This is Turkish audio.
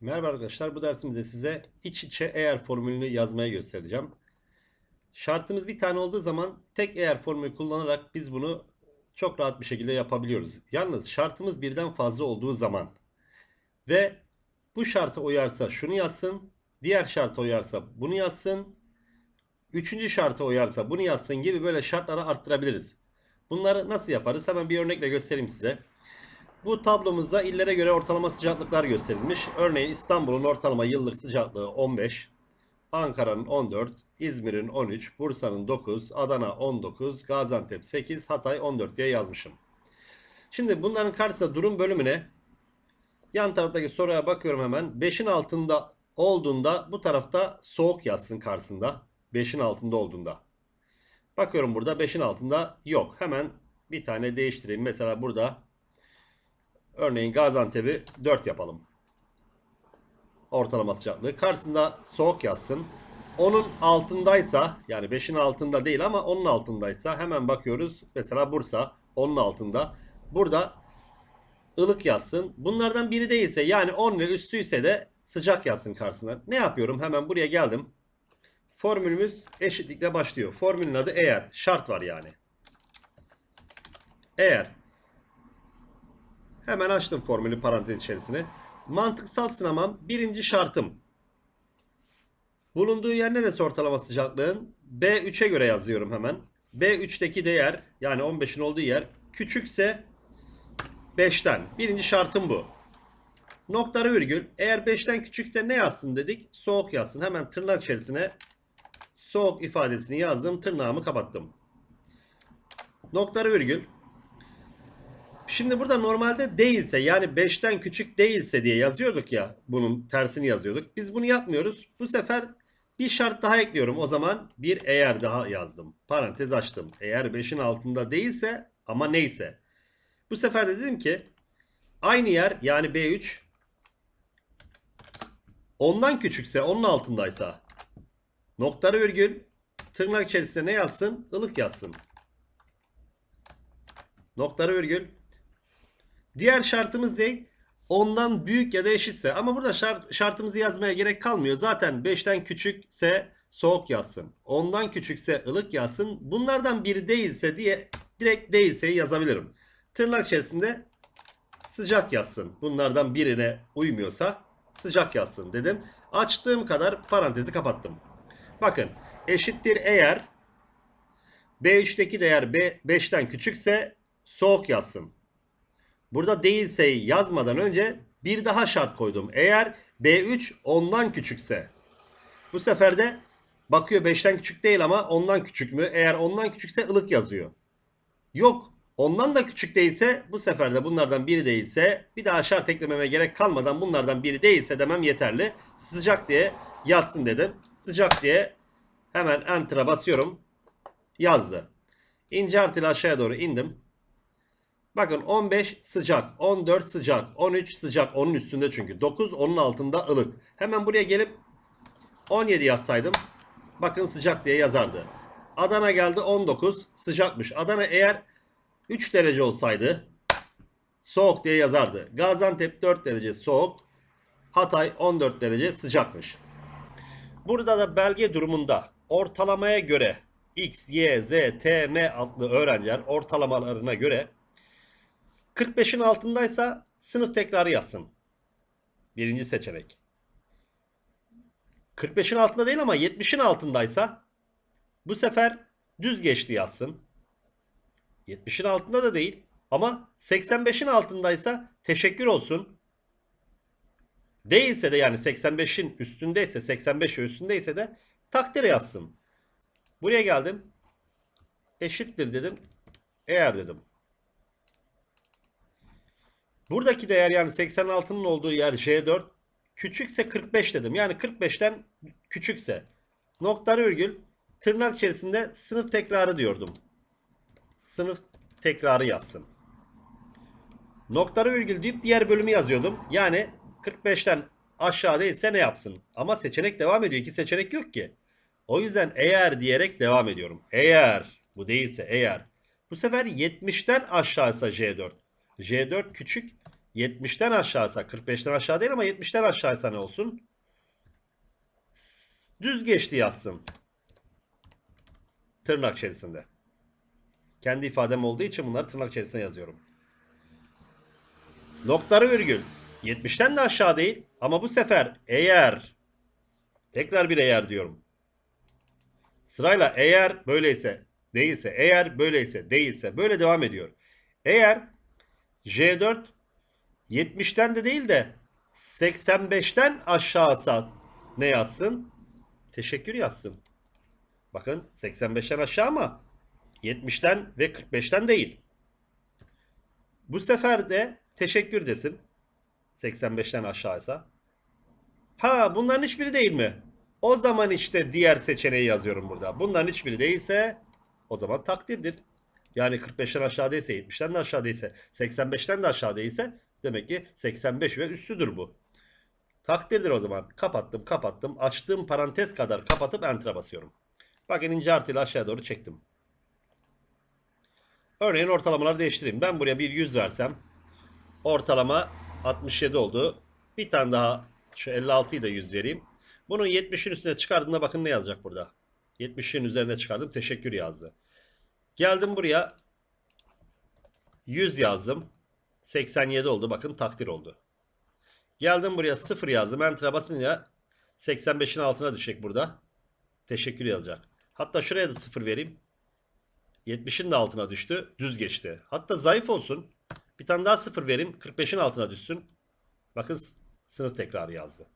Merhaba arkadaşlar. Bu dersimizde size iç içe eğer formülünü yazmaya göstereceğim. Şartımız bir tane olduğu zaman tek eğer formülü kullanarak biz bunu çok rahat bir şekilde yapabiliyoruz. Yalnız şartımız birden fazla olduğu zaman ve bu şarta uyarsa şunu yazsın, diğer şarta uyarsa bunu yazsın, üçüncü şarta uyarsa bunu yazsın gibi böyle şartları arttırabiliriz. Bunları nasıl yaparız? Hemen bir örnekle göstereyim size. Bu tablomuzda illere göre ortalama sıcaklıklar gösterilmiş. Örneğin İstanbul'un ortalama yıllık sıcaklığı 15, Ankara'nın 14, İzmir'in 13, Bursa'nın 9, Adana 19, Gaziantep 8, Hatay 14 diye yazmışım. Şimdi bunların karşısında durum bölümüne yan taraftaki soruya bakıyorum hemen. 5'in altında olduğunda bu tarafta soğuk yazsın karşısında. 5'in altında olduğunda. Bakıyorum burada 5'in altında yok. Hemen bir tane değiştireyim. Mesela burada Örneğin Gaziantep'i 4 yapalım. Ortalama sıcaklığı. Karşısında soğuk yazsın. Onun altındaysa yani 5'in altında değil ama onun altındaysa hemen bakıyoruz. Mesela Bursa onun altında. Burada ılık yazsın. Bunlardan biri değilse yani 10 ve üstüyse de sıcak yazsın karşısına. Ne yapıyorum? Hemen buraya geldim. Formülümüz eşitlikle başlıyor. Formülün adı eğer. Şart var yani. Eğer Hemen açtım formülü parantez içerisine. Mantıksal sınamam birinci şartım. Bulunduğu yer neresi ortalama sıcaklığın? B3'e göre yazıyorum hemen. B3'teki değer yani 15'in olduğu yer küçükse 5'ten. Birinci şartım bu. Noktalı virgül. Eğer 5'ten küçükse ne yazsın dedik? Soğuk yazsın. Hemen tırnak içerisine soğuk ifadesini yazdım. Tırnağımı kapattım. Noktalı virgül. Şimdi burada normalde değilse yani 5'ten küçük değilse diye yazıyorduk ya bunun tersini yazıyorduk. Biz bunu yapmıyoruz. Bu sefer bir şart daha ekliyorum. O zaman bir eğer daha yazdım. Parantez açtım. Eğer 5'in altında değilse ama neyse. Bu sefer de dedim ki aynı yer yani B3 ondan küçükse onun altındaysa noktalı virgül tırnak içerisinde ne yazsın? Ilık yazsın. Noktalı virgül Diğer şartımız ne? Ondan büyük ya da eşitse. Ama burada şart, şartımızı yazmaya gerek kalmıyor. Zaten 5'ten küçükse soğuk yazsın. Ondan küçükse ılık yazsın. Bunlardan biri değilse diye direkt değilseyi yazabilirim. Tırnak içerisinde sıcak yazsın. Bunlardan birine uymuyorsa sıcak yazsın dedim. Açtığım kadar parantezi kapattım. Bakın eşittir eğer B3'teki değer B 5'ten küçükse soğuk yazsın. Burada değilse yazmadan önce bir daha şart koydum. Eğer B3 ondan küçükse. Bu sefer de bakıyor 5'ten küçük değil ama ondan küçük mü? Eğer ondan küçükse ılık yazıyor. Yok. Ondan da küçük değilse bu sefer de bunlardan biri değilse bir daha şart eklememe gerek kalmadan bunlardan biri değilse demem yeterli. Sıcak diye yazsın dedim. Sıcak diye hemen enter'a basıyorum. Yazdı. İnce harfle aşağıya doğru indim. Bakın 15 sıcak, 14 sıcak, 13 sıcak. Onun üstünde çünkü. 9 onun altında ılık. Hemen buraya gelip 17 yazsaydım bakın sıcak diye yazardı. Adana geldi 19 sıcakmış. Adana eğer 3 derece olsaydı soğuk diye yazardı. Gaziantep 4 derece soğuk. Hatay 14 derece sıcakmış. Burada da belge durumunda ortalamaya göre X, Y, Z, T, M adlı öğrenciler ortalamalarına göre 45'in altındaysa sınıf tekrarı yazsın. Birinci seçenek. 45'in altında değil ama 70'in altındaysa bu sefer düz geçti yazsın. 70'in altında da değil ama 85'in altındaysa teşekkür olsun. Değilse de yani 85'in üstündeyse 85 ve üstündeyse de takdir yazsın. Buraya geldim. Eşittir dedim. Eğer dedim. Buradaki değer yani 86'nın olduğu yer J4 küçükse 45 dedim. Yani 45'ten küçükse nokta virgül tırnak içerisinde sınıf tekrarı diyordum. Sınıf tekrarı yazsın. Nokta virgül deyip diğer bölümü yazıyordum. Yani 45'ten aşağı değilse ne yapsın? Ama seçenek devam ediyor. İki seçenek yok ki. O yüzden eğer diyerek devam ediyorum. Eğer bu değilse eğer. Bu sefer 70'ten aşağıysa J4. J4 küçük 70'ten aşağıysa 45'ten aşağı değil ama 70'ten aşağıysa ne olsun? Düz geçti yazsın. Tırnak içerisinde. Kendi ifadem olduğu için bunları tırnak içerisine yazıyorum. Noktalı virgül. 70'ten de aşağı değil ama bu sefer eğer tekrar bir eğer diyorum. Sırayla eğer böyleyse değilse eğer böyleyse değilse böyle devam ediyor. Eğer J4 70'ten de değil de 85'ten aşağısa ne yazsın? Teşekkür yazsın. Bakın 85'ten aşağı ama 70'ten ve 45'ten değil. Bu sefer de teşekkür desin. 85'ten aşağıysa. Ha bunların hiçbiri değil mi? O zaman işte diğer seçeneği yazıyorum burada. Bunların hiçbiri değilse o zaman takdirdir. Yani 45'ten aşağı değilse, 70'ten de aşağı değilse, 85'ten de aşağı değilse demek ki 85 ve üstüdür bu. Takdirdir o zaman. Kapattım, kapattım. Açtığım parantez kadar kapatıp enter'a basıyorum. Bakın ince artıyla aşağı doğru çektim. Örneğin ortalamaları değiştireyim. Ben buraya bir 100 versem ortalama 67 oldu. Bir tane daha şu 56'yı da 100 vereyim. Bunu 70'in üstüne çıkardığımda bakın ne yazacak burada. 70'in üzerine çıkardım. Teşekkür yazdı. Geldim buraya 100 yazdım. 87 oldu. Bakın takdir oldu. Geldim buraya 0 yazdım. Enter'a basınca 85'in altına düşecek burada. Teşekkür yazacak. Hatta şuraya da 0 vereyim. 70'in de altına düştü. Düz geçti. Hatta zayıf olsun. Bir tane daha 0 vereyim. 45'in altına düşsün. Bakın sınıf tekrarı yazdı.